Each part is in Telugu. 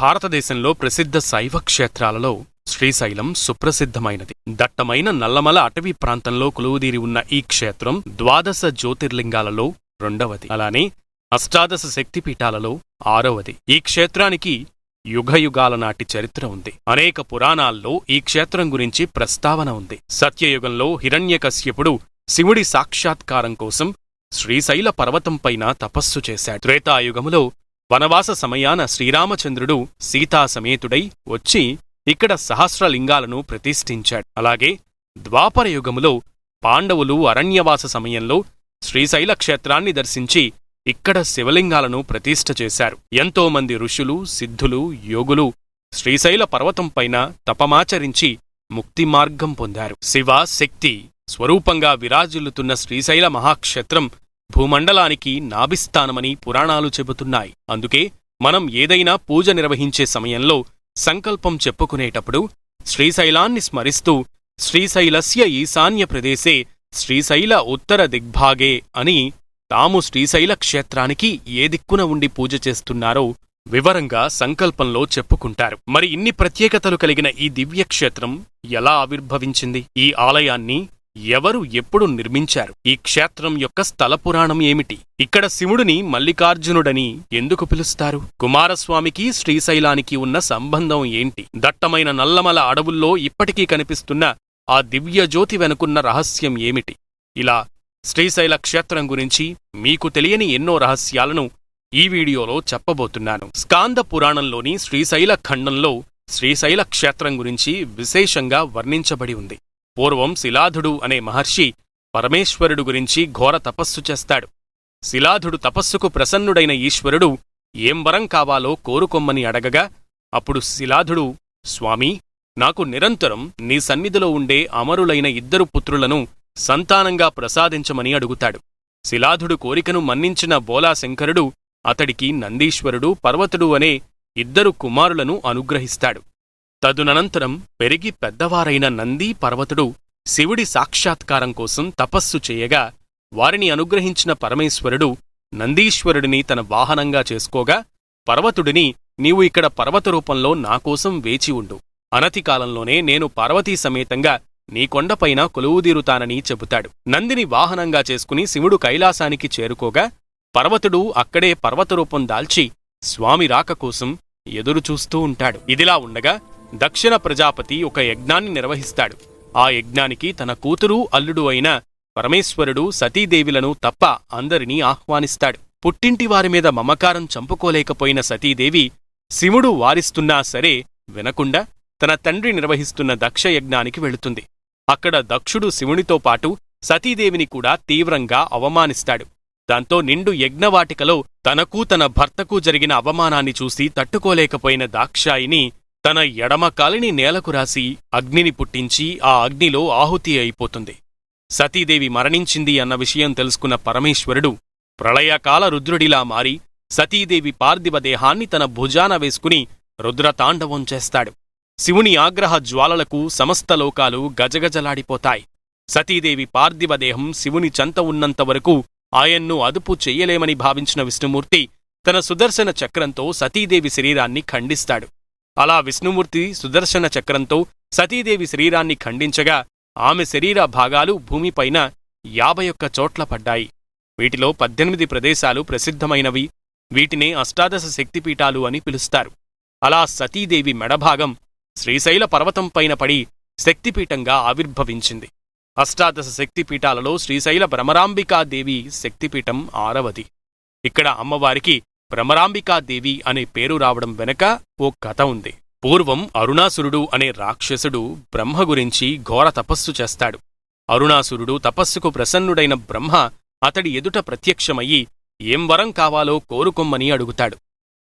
భారతదేశంలో ప్రసిద్ధ శైవ క్షేత్రాలలో శ్రీశైలం సుప్రసిద్ధమైనది. దట్టమైన నల్లమల అటవీ ప్రాంతంలో కొలువుదీరి ఉన్న ఈ క్షేత్రం ద్వాదశ జ్యోతిర్లింగాలలో రెండవది. అలానే అష్టాదశ శక్తిపీఠాలలో ఆరవది. ఈ క్షేత్రానికి యుగయుగాల నాటి చరిత్ర ఉంది. అనేక పురాణాల్లో ఈ క్షేత్రం గురించి ప్రస్తావన ఉంది. సత్యయుగంలో హిరణ్యకశ్యపుడు శివుడి సాక్షాత్కారం కోసం శ్రీశైల పర్వతంపైన తపస్సు చేశాడు. త్రేతాయుగములో వనవాస సమయాన శ్రీరామచంద్రుడు సీతాసమేతుడై వచ్చి ఇక్కడ సహస్రలింగాలను ప్రతిష్ఠించాడు. అలాగే ద్వాపర యుగములో పాండవులు అరణ్యవాస సమయంలో శ్రీశైల క్షేత్రాన్ని దర్శించి ఇక్కడ శివలింగాలను ప్రతిష్ఠ చేశారు. ఎంతోమంది ఋషులు సిద్ధులు యోగులు శ్రీశైల పర్వతంపైన తపమాచరించి ముక్తి మార్గం పొందారు. శివ శక్తి స్వరూపంగా విరాజిల్లుతున్న శ్రీశైల మహాక్షేత్రం భూమండలానికి నాభిస్థానమని పురాణాలు చెబుతున్నాయి. అందుకే మనం ఏదైనా పూజ నిర్వహించే సమయంలో సంకల్పం చెప్పుకునేటప్పుడు శ్రీశైలాన్ని స్మరిస్తూ శ్రీశైలస్య ఈశాన్య ప్రదేశే శ్రీశైల ఉత్తర దిగ్భాగే అని తాము శ్రీశైల క్షేత్రానికి ఏ దిక్కున ఉండి పూజ చేస్తున్నారో వివరంగా సంకల్పంలో చెప్పుకుంటారు. మరి ఇన్ని ప్రత్యేకతలు కలిగిన ఈ దివ్యక్షేత్రం ఎలా ఆవిర్భవించింది? ఈ ఆలయాన్ని ఎవరు ఎప్పుడు నిర్మించారు? ఈ క్షేత్రం యొక్క స్థల పురాణం ఏమిటి? ఇక్కడ శివుడిని మల్లికార్జునుడని ఎందుకు పిలుస్తారు? కుమారస్వామికి శ్రీశైలానికి ఉన్న సంబంధం ఏంటి? దట్టమైన నల్లమల అడవుల్లో ఇప్పటికీ కనిపిస్తున్న ఆ దివ్యజ్యోతి వెనుకున్న రహస్యం ఏమిటి? ఇలా శ్రీశైల క్షేత్రం గురించి మీకు తెలియని ఎన్నో రహస్యాలను ఈ వీడియోలో చెప్పబోతున్నాను. స్కాంద పురాణంలోని శ్రీశైల ఖండంలో శ్రీశైల క్షేత్రం గురించి విశేషంగా వర్ణించబడి ఉంది. పూర్వం శిలాధుడు అనే మహర్షి పరమేశ్వరుడు గురించి ఘోర తపస్సు చేస్తాడు. శిలాధుడు తపస్సుకు ప్రసన్నుడైన ఈశ్వరుడు ఏం వరం కావాలో కోరుకొమ్మని అడగగా అప్పుడు శిలాధుడు స్వామీ నాకు నిరంతరం నీ సన్నిధిలో ఉండే అమరులైన ఇద్దరు పుత్రులను సంతానంగా ప్రసాదించమని అడుగుతాడు. శిలాధుడు కోరికను మన్నించిన బోలాశంకరుడు అతడికి నందీశ్వరుడు పర్వతుడు అనే ఇద్దరు కుమారులను అనుగ్రహిస్తాడు. తదుననంతరం పెరిగి పెద్దవారైన నంది పర్వతుడు శివుడి సాక్షాత్కారం కోసం తపస్సు చేయగా వారిని అనుగ్రహించిన పరమేశ్వరుడు నందీశ్వరుడిని తన వాహనంగా చేసుకోగా పర్వతుడిని నీవు ఇక్కడ పర్వత రూపంలో నాకోసం వేచి ఉండు. అనతి కాలంలోనే నేను పార్వతీ సమేతంగా నీ కొండపైన కొలువుదీరుతానని చెబుతాడు. నందిని వాహనంగా చేసుకుని శివుడు కైలాసానికి చేరుకోగా పర్వతుడు అక్కడే పర్వతరూపం దాల్చి స్వామి రాక కోసం ఎదురుచూస్తూ ఉంటాడు. ఇదిలా ఉండగా దక్షిణ ప్రజాపతి ఒక యజ్ఞాన్ని నిర్వహిస్తాడు. ఆ యజ్ఞానికి తన కూతురు అల్లుడు అయిన పరమేశ్వరుడు సతీదేవిలను తప్ప అందరినీ ఆహ్వానిస్తాడు. పుట్టింటి వారి మీద మమకారం చంపుకోలేకపోయిన సతీదేవి శివుడు వారిస్తున్నా సరే వినకుండా తన తండ్రి నిర్వహిస్తున్న దక్ష యజ్ఞానికి వెళుతుంది. అక్కడ దక్షుడు శివునితో పాటు సతీదేవిని కూడా తీవ్రంగా అవమానిస్తాడు. దాంతో నిండు యజ్ఞవాటికలో తనకు తన భర్తకు జరిగిన అవమానాన్ని చూసి తట్టుకోలేకపోయిన దాక్షాయిని తన ఎడమ కాలిని నేలకు రాసి అగ్నిని పుట్టించి ఆ అగ్నిలో ఆహుతి అయిపోతుంది. సతీదేవి మరణించింది అన్న విషయం తెలుసుకున్న పరమేశ్వరుడు ప్రళయకాల రుద్రుడిలా మారి సతీదేవి పార్థివ దేహాన్ని తన భుజాన వేసుకుని రుద్రతాండవం చేస్తాడు. శివుని ఆగ్రహ జ్వాలలకు సమస్త లోకాలు గజగజలాడిపోతాయి. సతీదేవి పార్థివ దేహం శివుని చంత ఉన్నంతవరకు ఆయన్ను అదుపు చెయ్యలేమని భావించిన విష్ణుమూర్తి తన సుదర్శన చక్రంతో సతీదేవి శరీరాన్ని ఖండిస్తాడు. అలా విష్ణుమూర్తి సుదర్శన చక్రంతో సతీదేవి శరీరాన్ని ఖండించగా ఆమె శరీర భాగాలు భూమిపైన యాభై ఒక్క చోట్ల పడ్డాయి. వీటిలో పద్దెనిమిది ప్రదేశాలు ప్రసిద్ధమైనవి. వీటినే అష్టాదశ శక్తిపీఠాలు అని పిలుస్తారు. అలా సతీదేవి మెడభాగం శ్రీశైల పర్వతంపైన పడి శక్తిపీఠంగా ఆవిర్భవించింది. అష్టాదశ శక్తిపీఠాలలో శ్రీశైల భ్రమరాంబికాదేవి శక్తిపీఠం ఆరవది. ఇక్కడ అమ్మవారికి భ్రమరాంబికాదేవి అనే పేరు రావడం వెనక ఓ కథ ఉంది. పూర్వం అరుణాసురుడు అనే రాక్షసుడు బ్రహ్మ గురించి ఘోర తపస్సు చేస్తాడు. అరుణాసురుడు తపస్సుకు ప్రసన్నుడైన బ్రహ్మ అతడి ఎదుట ప్రత్యక్షమయ్యి ఏం వరం కావాలో కోరుకొమ్మని అడుగుతాడు.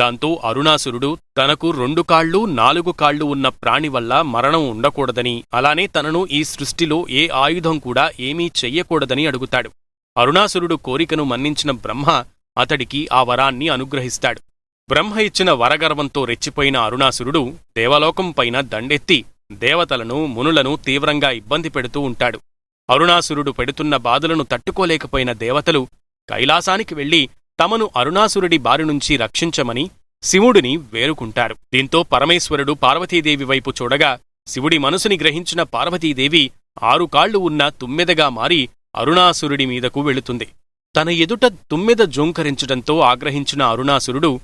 దాంతో అరుణాసురుడు తనకు రెండు కాళ్ళు నాలుగు కాళ్ళు ఉన్న ప్రాణి వల్ల మరణం ఉండకూడదని అలానే తనను ఈ సృష్టిలో ఏ ఆయుధం కూడా ఏమీ చెయ్యకూడదని అడుగుతాడు. అరుణాసురుడు కోరికను మన్నించిన బ్రహ్మ అతడికి ఆ వరాన్ని అనుగ్రహిస్తాడు. బ్రహ్మ ఇచ్చిన వరగర్వంతో రెచ్చిపోయిన అరుణాసురుడు దేవలోకంపైన దండెత్తి దేవతలను మునులను తీవ్రంగా ఇబ్బంది పెడుతూ ఉంటాడు. అరుణాసురుడు పెడుతున్న బాధలను తట్టుకోలేకపోయిన దేవతలు కైలాసానికి వెళ్ళి తమను అరుణాసురుడి బారినుంచి రక్షించమని శివుడిని వేరుకుంటారు. దీంతో పరమేశ్వరుడు పార్వతీదేవి వైపు చూడగా శివుడి మనసుని గ్రహించిన పార్వతీదేవి ఆరు కాళ్ళు ఉన్న తుమ్మెదగా మారి అరుణాసురుడి మీదకు వెళుతుంది. తన ఎదుట తుమ్మెద జోంకరించటంతో ఆగ్రహించిన అరుణాసురుడు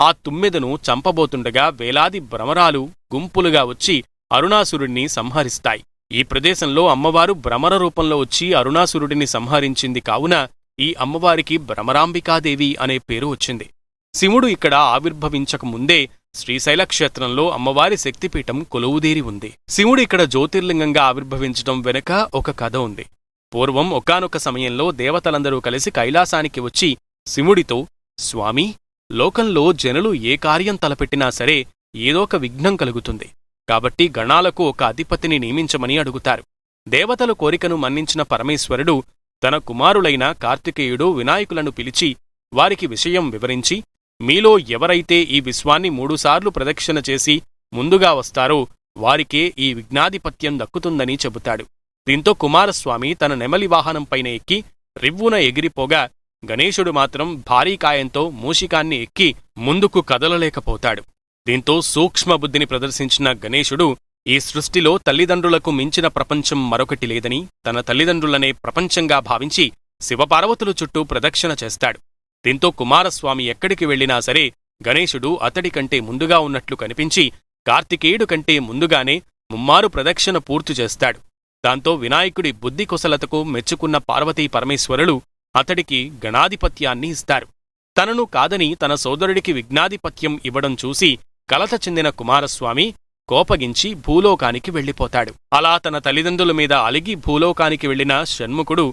ఆ తుమ్మెదను చంపబోతుండగా వేలాది భ్రమరాలు గుంపులుగా వచ్చి అరుణాసురుణ్ణి సంహరిస్తాయి. ఈ ప్రదేశంలో అమ్మవారు భ్రమర రూపంలో వచ్చి అరుణాసురుడిని సంహరించింది కావున ఈ అమ్మవారికి భ్రమరాంబికాదేవి అనే పేరు వచ్చింది. శివుడు ఇక్కడ ఆవిర్భవించక ముందే శ్రీశైల క్షేత్రంలో అమ్మవారి శక్తిపీఠం కొలువుదేరి ఉంది. శివుడు ఇక్కడ జ్యోతిర్లింగంగా ఆవిర్భవించడం వెనుక ఒక కథ ఉంది. పూర్వం ఒకానొక సమయంలో దేవతలందరూ కలిసి కైలాసానికి వచ్చి శివుడితో స్వామీ లోకంలో జనులు ఏ కార్యం తలపెట్టినా సరే ఏదోక విఘ్నం కలుగుతుంది. కాబట్టి గణాలకు ఒక అధిపతిని నియమించమని అడుగుతారు. దేవతల కోరికను మన్నించిన పరమేశ్వరుడు తన కుమారులైన కార్తికేయుడు వినాయకులను పిలిచి వారికి విషయం వివరించి మీలో ఎవరైతే ఈ విశ్వాన్ని మూడుసార్లు ప్రదక్షిణ చేసి ముందుగా వస్తారో వారికే ఈ విఘ్నాధిపత్యం దక్కుతుందని చెబుతాడు. దీంతో కుమారస్వామి తన నెమలి వాహనంపైన ఎక్కి రివ్వున ఎగిరిపోగా గణేశుడు మాత్రం భారీ కాయంతో మూషికాన్ని ఎక్కి ముందుకు కదలలేకపోతాడు. దీంతో సూక్ష్మబుద్ధిని ప్రదర్శించిన గణేశుడు ఈ సృష్టిలో తల్లిదండ్రులకు మించిన ప్రపంచం మరొకటి లేదని తన తల్లిదండ్రులనే ప్రపంచంగా భావించి శివపార్వతుల చుట్టూ ప్రదక్షిణ చేస్తాడు. దీంతో కుమారస్వామి ఎక్కడికి వెళ్ళినా సరే గణేశుడు అతడి కంటే ముందుగా ఉన్నట్లు కనిపించి కార్తికేయుడు కంటే ముందుగానే ముమ్మారు ప్రదక్షిణ పూర్తి చేస్తాడు. దాంతో వినాయకుడి బుద్ధి కుశలతకు మెచ్చుకున్న పార్వతీ పరమేశ్వరులు అతడికి గణాధిపత్యాన్ని ఇస్తారు. తనను కాదని తన సోదరుడికి విఘ్నాధిపత్యం ఇవ్వడం చూసి కలత చెందిన కుమారస్వామి కోపగించి భూలోకానికి వెళ్ళిపోతాడు. అలా తన తల్లిదండ్రుల మీద అలిగి భూలోకానికి వెళ్ళిన షణ్ముఖుడు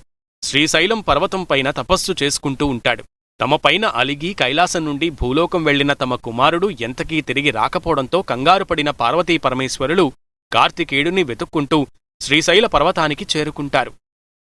శ్రీశైలం పర్వతంపైన తపస్సు చేసుకుంటూ ఉంటాడు. తమపైన అలిగి కైలాసం నుండి భూలోకం వెళ్ళిన తమ కుమారుడు ఎంతకీ తిరిగి రాకపోవడంతో కంగారుపడిన పార్వతీ పరమేశ్వరులు కార్తికేయుడిని వెతుక్కుంటూ శ్రీశైల పర్వతానికి చేరుకుంటారు.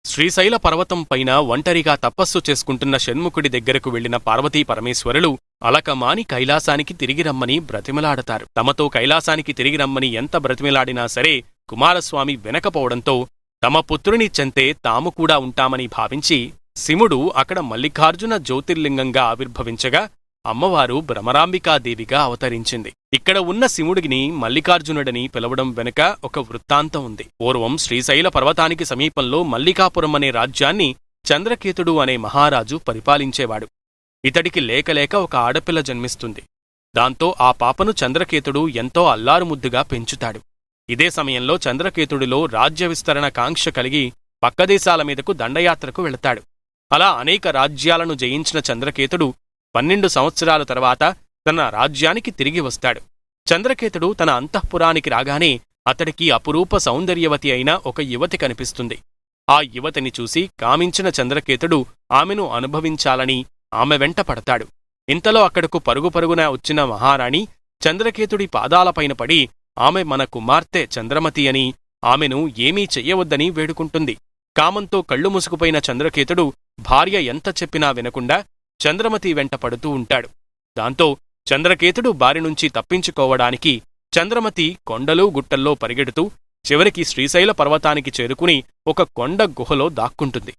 శ్రీశైల పర్వతం పైన ఒంటరిగా తపస్సు చేసుకుంటున్న షణ్ముఖుడి దగ్గరకు వెళ్ళిన పార్వతీ పరమేశ్వరులు అలకమాని కైలాసానికి తిరిగి రమ్మని బ్రతిమలాడతారు. తమతో కైలాసానికి తిరిగి రమ్మని ఎంత బ్రతిమలాడినా సరే కుమారస్వామి వినకపోవడంతో తమ పుత్రుని చెంతే తాము కూడా ఉంటామని భావించి శివుడు అక్కడ మల్లికార్జున జ్యోతిర్లింగంగా ఆవిర్భవించగా అమ్మవారు భ్రమరాంబికాదేవిగా అవతరించింది. ఇక్కడ ఉన్న శివుడిని మల్లికార్జునుడని పిలవడం వెనుక ఒక వృత్తాంతం ఉంది. పూర్వం శ్రీశైల పర్వతానికి సమీపంలో మల్లికాపురం అనే రాజ్యాన్ని చంద్రకేతుడు అనే మహారాజు పరిపాలించేవాడు. ఇతడికి లేకలేక ఒక ఆడపిల్ల జన్మిస్తుంది. దాంతో ఆ పాపను చంద్రకేతుడు ఎంతో అల్లారుముద్దుగా పెంచుతాడు. ఇదే సమయంలో చంద్రకేతుడిలో రాజ్య విస్తరణ కాంక్ష కలిగి పక్కదేశాల మీదకు దండయాత్రకు వెళతాడు. అలా అనేక రాజ్యాలను జయించిన చంద్రకేతుడు పన్నెండు సంవత్సరాల తర్వాత తన రాజ్యానికి తిరిగి వస్తాడు. చంద్రకేతుడు తన అంతఃపురానికి రాగానే అతడికి అపురూప సౌందర్యవతి అయిన ఒక యువతి కనిపిస్తుంది. ఆ యువతిని చూసి కామించిన చంద్రకేతుడు ఆమెను అనుభవించాలని ఆమె వెంట పడతాడు. ఇంతలో అక్కడకు పరుగు పరుగున వచ్చిన మహారాణి చంద్రకేతుడి పాదాలపైన పడి ఆమె మన కుమార్తె చంద్రమతి అని ఆమెను ఏమీ చెయ్యవద్దని వేడుకుంటుంది. కామంతో కళ్ళు ముసుగుపోయిన చంద్రకేతుడు భార్య ఎంత చెప్పినా వినకుండా చంద్రమతి వెంట పడుతూ ఉంటాడు. దాంతో చంద్రకేతుడు బారి నుంచి తప్పించుకోవడానికి చంద్రమతి కొండలు గుట్టల్లో పరిగెడుతూ చివరికి శ్రీశైల పర్వతానికి చేరుకుని ఒక కొండ గుహలో దాక్కుంటుంది.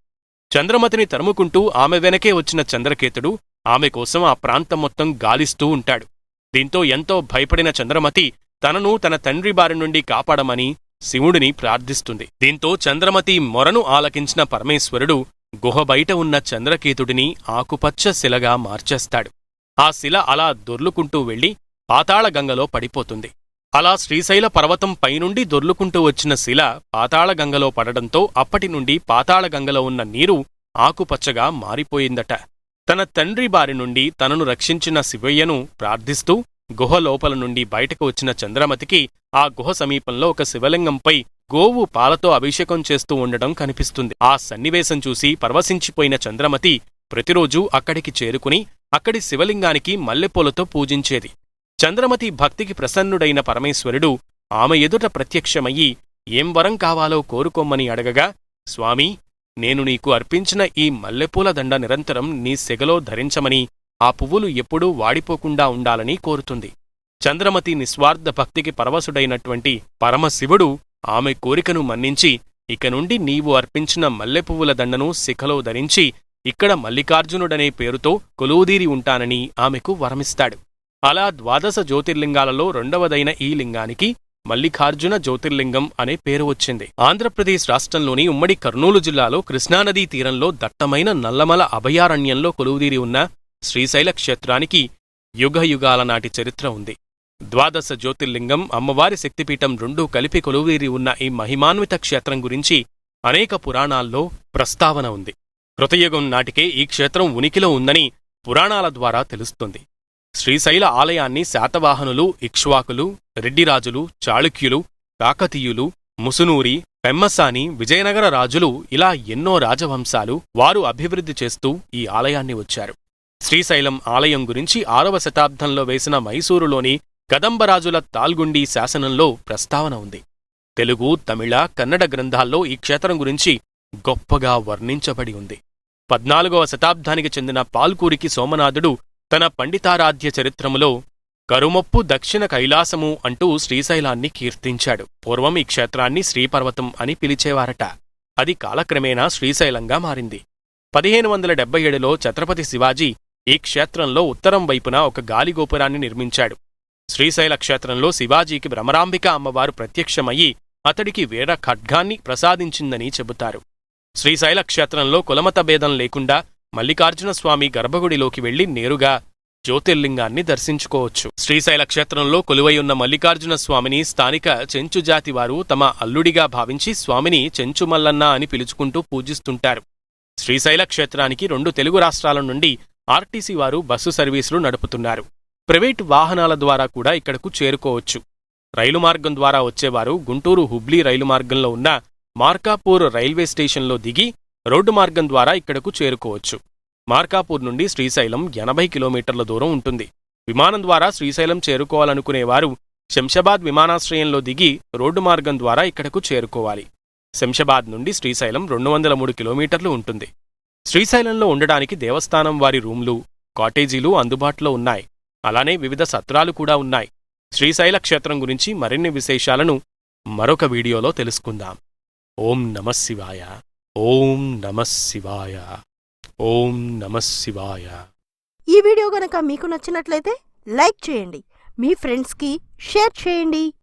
చంద్రమతిని తరుముకుంటూ ఆమె వెనకే వచ్చిన చంద్రకేతుడు ఆమె కోసం ఆ ప్రాంతం మొత్తం గాలిస్తూ ఉంటాడు. దీంతో ఎంతో భయపడిన చంద్రమతి తనను తన తండ్రి బారి నుండి కాపాడమని శివుడిని ప్రార్థిస్తుంది. దీంతో చంద్రమతి మొరను ఆలకించిన పరమేశ్వరుడు గుహ బయట ఉన్న చంద్రకేతుడిని ఆకుపచ్చ శిలగా మార్చేస్తాడు. ఆ శిల అలా దొర్లుకుంటూ వెళ్ళి పాతాళగంగలో పడిపోతుంది. అలా శ్రీశైల పర్వతం పైనుండి దొర్లుకుంటూ వచ్చిన శిల పాతాళగంగలో పడడంతో అప్పటి నుండి పాతాళగంగలో ఉన్న నీరు ఆకుపచ్చగా మారిపోయిందట. తన తండ్రి బారి నుండి తనను రక్షించిన శివయ్యను ప్రార్థిస్తూ గుహ లోపల నుండి బయటకు వచ్చిన చంద్రమతికి ఆ గుహ సమీపంలో ఒక శివలింగంపై గోవు పాలతో అభిషేకం చేస్తూ ఉండడం కనిపిస్తుంది. ఆ సన్నివేశం చూసి పరవశించిపోయిన చంద్రమతి ప్రతిరోజూ అక్కడికి చేరుకుని అక్కడి శివలింగానికి మల్లెపూలతో పూజించేది. చంద్రమతి భక్తికి ప్రసన్నుడైన పరమేశ్వరుడు ఆమె ఎదుట ప్రత్యక్షమయ్యి ఏం వరం కావాలో కోరుకోమ్మని అడగగా స్వామీ నేను నీకు అర్పించిన ఈ మల్లెపూల దండ నిరంతరం నీ సెగలో ధరించమని ఆ పువ్వులు ఎప్పుడూ వాడిపోకుండా ఉండాలని కోరుతుంది. చంద్రమతి నిస్వార్థ భక్తికి పరవశుడైనటువంటి పరమశివుడు ఆమె కోరికను మన్నించి ఇక నుండి నీవు అర్పించిన మల్లెపువ్వుల దండను శిఖలో ధరించి ఇక్కడ మల్లికార్జునుడనే పేరుతో కొలువుదీరి ఉంటానని ఆమెకు వరమిస్తాడు. అలా ద్వాదశ జ్యోతిర్లింగాలలో రెండవదైన ఈ లింగానికి మల్లికార్జున జ్యోతిర్లింగం అనే పేరు వచ్చింది. ఆంధ్రప్రదేశ్ రాష్ట్రంలోని ఉమ్మడి కర్నూలు జిల్లాలో కృష్ణానదీ తీరంలో దట్టమైన నల్లమల అభయారణ్యంలో కొలువుదీరి ఉన్న శ్రీశైల క్షేత్రానికి యుగయుగాల నాటి చరిత్ర ఉంది. ద్వాదశ జ్యోతిర్లింగం అమ్మవారి శక్తిపీఠం రెండూ కలిపి కొలువుదీరి ఉన్న ఈ మహిమాన్విత క్షేత్రం గురించి అనేక పురాణాల్లో ప్రస్తావన ఉంది. కృతయుగం నాటికే ఈ క్షేత్రం ఉనికిలో ఉందని పురాణాల ద్వారా తెలుస్తుంది. శ్రీశైల ఆలయాన్ని శాతవాహనులు ఇక్ష్వాకులు రెడ్డిరాజులు చాళుక్యులు కాకతీయులు ముసునూరి పెమ్మసాని విజయనగర రాజులు ఇలా ఎన్నో రాజవంశాలు వారు అభివృద్ధి చేస్తూ ఈ ఆలయాన్ని వచ్చారు. శ్రీశైలం ఆలయం గురించి ఆరవ శతాబ్దంలో వేసిన మైసూరులోని కదంబరాజుల తాల్గుండి శాసనంలో ప్రస్తావన ఉంది. తెలుగు తమిళ కన్నడ గ్రంథాల్లో ఈ క్షేత్రం గురించి గొప్పగా వర్ణించబడి ఉంది. పద్నాలుగవ శతాబ్దానికి చెందిన పాల్కూరికి సోమనాథుడు తన పండితారాధ్య చరిత్రములో కరుమప్పు దక్షిణ కైలాసము అంటూ శ్రీశైలాన్ని కీర్తించాడు. పూర్వం ఈ క్షేత్రాన్ని శ్రీపర్వతం అని పిలిచేవారట. అది కాలక్రమేణా శ్రీశైలంగా మారింది. పదిహేను వందల డెబ్బై ఏడులో ఛత్రపతి శివాజీ ఈ క్షేత్రంలో ఉత్తరం వైపున ఒక గాలిగోపురాన్ని నిర్మించాడు. శ్రీశైల క్షేత్రంలో శివాజీకి భ్రమరాంబిక అమ్మవారు ప్రత్యక్షమయ్యి అతడికి వేర ఖడ్గాన్ని ప్రసాదించిందని చెబుతారు. శ్రీశైల క్షేత్రంలో కులమత భేదం లేకుండా మల్లికార్జున స్వామి గర్భగుడిలోకి వెళ్ళి నేరుగా జ్యోతిర్లింగాన్ని దర్శించుకోవచ్చు. శ్రీశైల క్షేత్రంలో కొలువైయున్న మల్లికార్జున స్వామిని స్థానిక చెంచు జాతి వారు తమ అల్లుడిగా భావించి స్వామిని చెంచు మల్లన్న అని పిలుచుకుంటూ పూజిస్తుంటారు. శ్రీశైల క్షేత్రానికి రెండు తెలుగు రాష్ట్రాల నుండి ఆర్టీసీ వారు బస్సు సర్వీసులు నడుపుతున్నారు. ప్రైవేట్ వాహనాల ద్వారా కూడా ఇక్కడకు చేరుకోవచ్చు. రైలు మార్గం ద్వారా వచ్చేవారు గుంటూరు హుబ్లీ రైలు మార్గంలో ఉన్న మార్కాపూర్ రైల్వే స్టేషన్లో దిగి రోడ్డు మార్గం ద్వారా ఇక్కడకు చేరుకోవచ్చు. మార్కాపూర్ నుండి శ్రీశైలం ఎనభై కిలోమీటర్ల దూరం ఉంటుంది. విమానం ద్వారా శ్రీశైలం చేరుకోవాలనుకునేవారు శంషాబాద్ విమానాశ్రయంలో దిగి రోడ్డు మార్గం ద్వారా ఇక్కడకు చేరుకోవాలి. శంషాబాద్ నుండి శ్రీశైలం రెండు వందల మూడు కిలోమీటర్లు ఉంటుంది. శ్రీశైలంలో ఉండడానికి దేవస్థానం వారి రూమ్లు కాటేజీలు అందుబాటులో ఉన్నాయి. అలానే వివిధ సత్రాలు కూడా ఉన్నాయి. శ్రీశైల క్షేత్రం గురించి మరిన్ని విశేషాలను మరొక వీడియోలో తెలుసుకుందాం. ఓం నమః శివాయ. ఓం నమః శివాయ. ఓం నమః శివాయ. ఈ వీడియో గనక మీకు నచ్చినట్లయితే లైక్ చేయండి. మీ ఫ్రెండ్స్కి షేర్ చేయండి.